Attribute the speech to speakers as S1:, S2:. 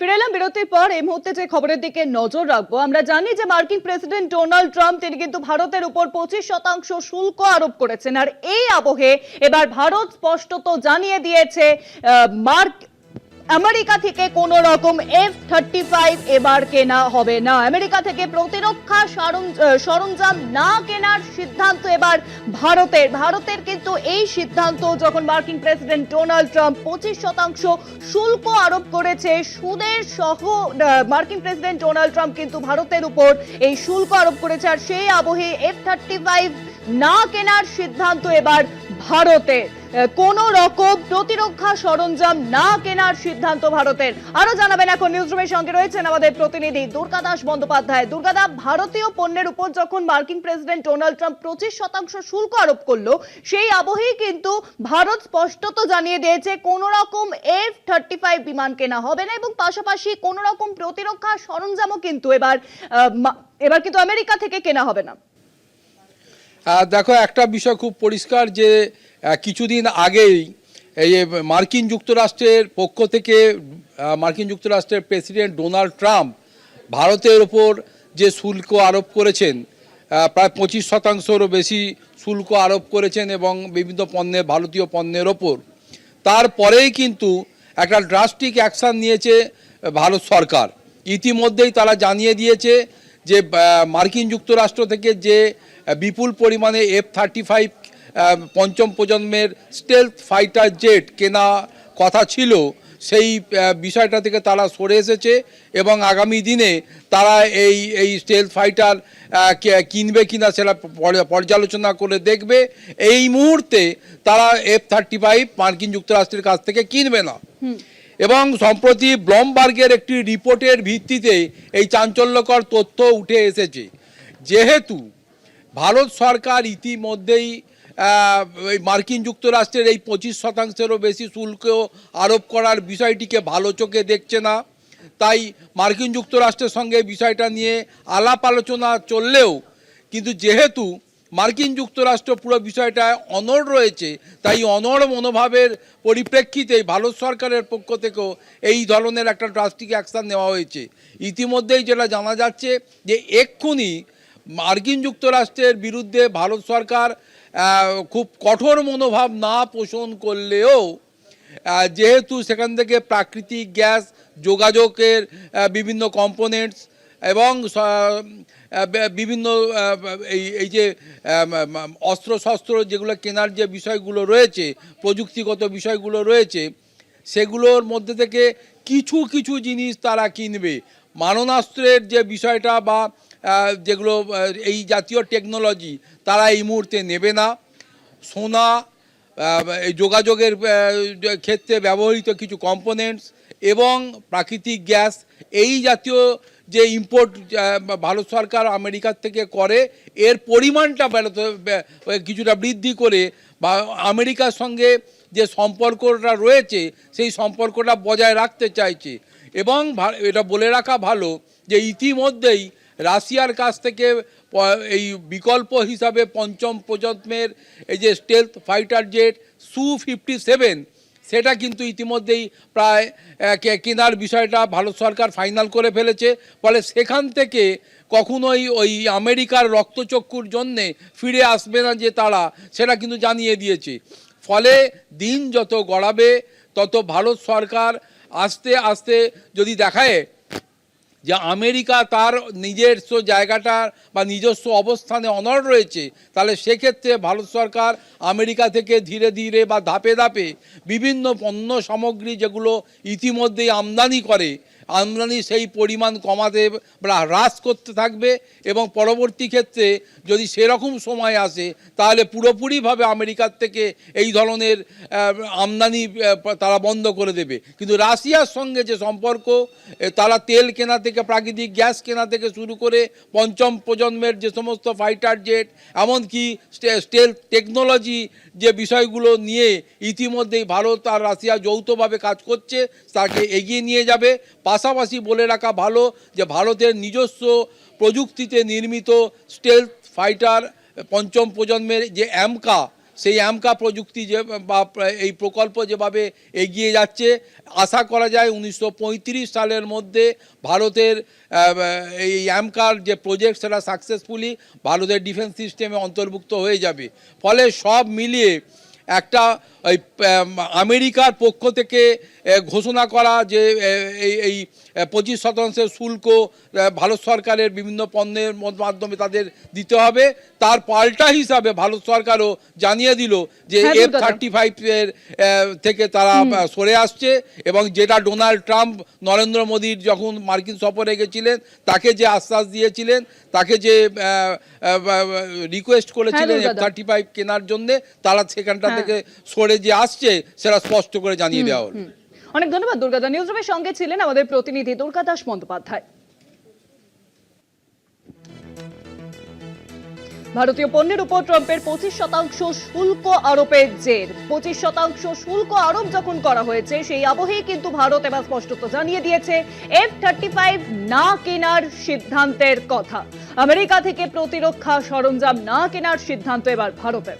S1: ফিরে বিরতির পর এই মুহূর্তে যে খবরের দিকে নজর রাখব, আমরা জানি যে মার্কিন প্রেসিডেন্ট ডোনাল্ড ট্রাম্প, তিনি কিন্তু ভারতের উপর পঁচিশ শতাংশ শুল্ক আরোপ করেছেন। আর এই আবহে এবার ভারত স্পষ্টত জানিয়ে দিয়েছে মার্ক আমেরিকা থেকে কোন রকম এফ থার্টি ফাইভ এবার কেনা হবে না। আমেরিকা থেকে প্রতিরক্ষা সরঞ্জাম না কেনার সিদ্ধান্ত এবার ভারতের। ভারতের কিন্তু এই সিদ্ধান্ত যখন মার্কিন প্রেসিডেন্ট ডোনাল্ড ট্রাম্প পঁচিশ শতাংশ শুল্ক আরোপ করেছে, সুদের সহ মার্কিন প্রেসিডেন্ট ডোনাল্ড ট্রাম্প কিন্তু ভারতের উপর এই শুল্ক আরোপ করেছে। আর সেই আবহে এফ থার্টি ফাইভ না কেনার সিদ্ধান্ত এবার ভারতে কোন রকম প্রতিরক্ষা সরঞ্জাম না কেনার সিদ্ধান্ত ভারতের। আরও জানাবেন এখন নিউজরুমের সঙ্গে রয়েছেন আমাদের প্রতিনিধি দুর্গা দাস বন্দ্যোপাধ্যায়। দুর্গাদা ভারতীয় পণ্যের উপর যখন মার্কিন প্রেসিডেন্ট ডোনাল্ড ট্রাম্প পঁচিশ শতাংশ শুল্ক আরোপ করল, সেই আবহেই কিন্তু ভারত স্পষ্টত জানিয়ে দিয়েছে কোন রকম এফ থার্টি ফাইভ বিমান কেনা হবে না এবং পাশাপাশি কোন রকম প্রতিরক্ষা সরঞ্জামও কিন্তু এবার এবার কিন্তু আমেরিকা থেকে কেনা হবে না।
S2: দেখো, একটা বিষয় খুব পরিষ্কার যে কিছুদিন আগেই এই মার্কিন যুক্তরাষ্ট্রের পক্ষ থেকে মার্কিন যুক্তরাষ্ট্রের প্রেসিডেন্ট ডোনাল্ড ট্রাম্প ভারতের ওপর যে শুল্ক আরোপ করেছেন প্রায় পঁচিশ শতাংশেরও বেশি শুল্ক আরোপ করেছেন এবং বিভিন্ন পণ্যের, ভারতীয় পণ্যের ওপর। তারপরেই কিন্তু একটা ড্রাস্টিক অ্যাকশান নিয়েছে ভারত সরকার। ইতিমধ্যেই তারা জানিয়ে দিয়েছে যে মার্কিন যুক্তরাষ্ট্র থেকে যে বিপুল পরিমাণে এফ থার্টি ফাইভ পঞ্চম প্রজন্মের স্টেলথ ফাইটার জেট কেনা কথা ছিল সেই বিষয়টা থেকে তারা সরে এসেছে এবং আগামী দিনে তারা এই এই স্টেলথ ফাইটার কিনবে কিনা সেটা পর্যালোচনা করে দেখবে। এই মুহূর্তে তারা এফ থার্টি ফাইভ মার্কিন যুক্তরাষ্ট্রের কাছ থেকে কিনবে না। এবং সম্প্রতি ব্লমবার্গের একটি রিপোর্টের ভিত্তিতে এই চাঞ্চল্যকর তথ্য উঠে এসেছে। যেহেতু ভারত সরকার ইতিমধ্যেই মার্কিন যুক্তরাষ্ট্রের এই পঁচিশ শতাংশেরও বেশি শুল্ক আরোপ করার বিষয়টিকে ভালো চোখে দেখছে না। তাই মার্কিন যুক্তরাষ্ট্রের সঙ্গে বিষয়টা নিয়ে আলাপ আলোচনা চললেও, কিন্তু যেহেতু মার্কিন যুক্তরাষ্ট্র পুরো বিষয়টায় অনড় রয়েছে, তাই অনড় মনোভাবের পরিপ্রেক্ষিতে ভারত সরকারের পক্ষ থেকেও এই ধরনের একটা ড্রাস্টিক অ্যাকশান নেওয়া হয়েছে। ইতিমধ্যেই যেটা জানা যাচ্ছে যে এক্ষুনি মার্কিন যুক্তরাষ্ট্রের বিরুদ্ধে ভারত সরকার খুব কঠোর মনোভাব না পোষণ করলেও যেহেতু সেখান থেকে প্রাকৃতিক গ্যাস, যোগাযোগের বিভিন্ন কম্পোনেন্টস এবং বিভিন্ন এই এই যে অস্ত্র শস্ত্র যেগুলো কেনার যে বিষয়গুলো রয়েছে, প্রযুক্তিগত বিষয়গুলো রয়েছে, সেগুলোর মধ্যে থেকে কিছু কিছু জিনিস তারা কিনবে। মারণাস্ত্রের যে বিষয়টা বা যেগুলো এই জাতীয় টেকনোলজি তারা এই মুহূর্তে নেবে না। সোনা যোগাযোগের ক্ষেত্রে ব্যবহৃত কিছু কম্পোনেন্টস এবং প্রাকৃতিক গ্যাস, এই জাতীয় যে ইম্পোর্ট ভারত সরকার আমেরিকার থেকে করে, এর পরিমাণটা বেড়াতে কিছুটা বৃদ্ধি করে বা আমেরিকার সঙ্গে যে সম্পর্কটা রয়েছে, সেই সম্পর্কটা বজায় রাখতে চাইছে। এবং এটা বলে রাখা ভালো যে ইতিমধ্যেই রাশিয়ার কাছ থেকে এই বিকল্প হিসাবে পঞ্চম প্রজন্মের এই যে stealth fighter jet Su fifty seven সেটা কিন্তু ইতিমধ্যেই প্রায় কেনার বিষয়টা ভারত সরকার ফাইনাল করে ফেলেছে। ফলে সেখান থেকে কখনোই ওই আমেরিকার রক্তচক্ষুর জন্যে ফিরে আসবে না যে তারা, সেটা কিন্তু জানিয়ে দিয়েছে। ফলে দিন যত গড়াবে, তত ভারত সরকার আস্তে আস্তে যদি দেখায় যে আমেরিকা তার নিজস্ব জায়গাটা বা নিজস্ব অবস্থানে অনর রয়েছে, তাহলে সেক্ষেত্রে ভারত সরকার আমেরিকা থেকে ধীরে ধীরে বা ধাপে ধাপে বিভিন্ন পণ্য সামগ্রী যেগুলো ইতিমধ্যেই আমদানি করে আমদানি সেই পরিমাণ কমাতে বা হ্রাস করতে থাকবে এবং পরবর্তী ক্ষেত্রে যদি সেরকম সময় আসে, তাহলে পুরোপুরিভাবে আমেরিকার থেকে এই ধরনের আমদানি তারা বন্ধ করে দেবে। কিন্তু রাশিয়ার সঙ্গে যে সম্পর্ক তারা তেল কেনা থেকে, প্রাকৃতিক গ্যাস কেনা থেকে শুরু করে পঞ্চম প্রজন্মের যে সমস্ত ফাইটার জেট এমনকি স্টেল টেকনোলজি যে বিষয়গুলো নিয়ে ইতিমধ্যেই ভারত আর রাশিয়া যৌথভাবে কাজ করছে, তাকে এগিয়ে নিয়ে যাবে। পাশাপাশি বলে রাখা ভালো যে ভারতের নিজস্ব প্রযুক্তিতে নির্মিত স্টেলথ ফাইটার পঞ্চম প্রজন্মের যে অ্যামকা সেই অ্যামকা প্রযুক্তি যে, বা, এই প্রকল্প যেভাবে এগিয়ে যাচ্ছে, আশা করা যায় উনিশশো পঁয়ত্রিশ সালের মধ্যে ভারতের এই অ্যামকার যে প্রজেক্ট সেটা সাকসেসফুলি ভারতের ডিফেন্স সিস্টেমে অন্তর্ভুক্ত হয়ে যাবে। ফলে সব মিলিয়ে একটা আম, আমেরিকার পক্ষ থেকে ঘোষণা করা যে এই এই পঁচিশ শতাংশের শুল্ক ভারত সরকারের বিভিন্ন পণ্যের মাধ্যমে তাদের দিতে হবে তার পাল্টা হিসাবে ভারত সরকারও জানিয়ে দিল যে
S1: হ্যাঁ,
S2: এফ। থার্টি ফাইভের থেকে তারা সরে আসছে এবং যেটা ডোনাল্ড ট্রাম্প নরেন্দ্র মোদীর যখন মার্কিন সফরে গেছিলেন তাকে যে আশ্বাস দিয়েছিলেন তাকে যে রিকোয়েস্ট করেছিলেন এফ থার্টি ফাইভ কেনার জন্যে তারা সেখানটা
S1: হ্যাঁ।
S2: থেকে সরে যে আসছে সেটা স্পষ্ট করে জানিয়ে দেওয়া হলো।
S1: অনেক ধন্যবাদ দুর্গাদা নিউজ রুমের সঙ্গে ছিলেন আমাদের প্রতিনিধি দুর্গা দাস বন্দ্যোপাধ্যায়। ভারতীয় পণ্যের উপর ট্রাম্পের পঁচিশ শতাংশ শুল্ক আরোপের জের। পঁচিশ শতাংশ শুল্ক আরোপ যখন করা হয়েছে সেই আবহেই কিন্তু ভারত এবার স্পষ্টত জানিয়ে দিয়েছে এফ থার্টি ফাইভ না কেনার সিদ্ধান্তের কথা। আমেরিকা থেকে প্রতিরক্ষা সরঞ্জাম না কেনার সিদ্ধান্ত এবার ভারতের।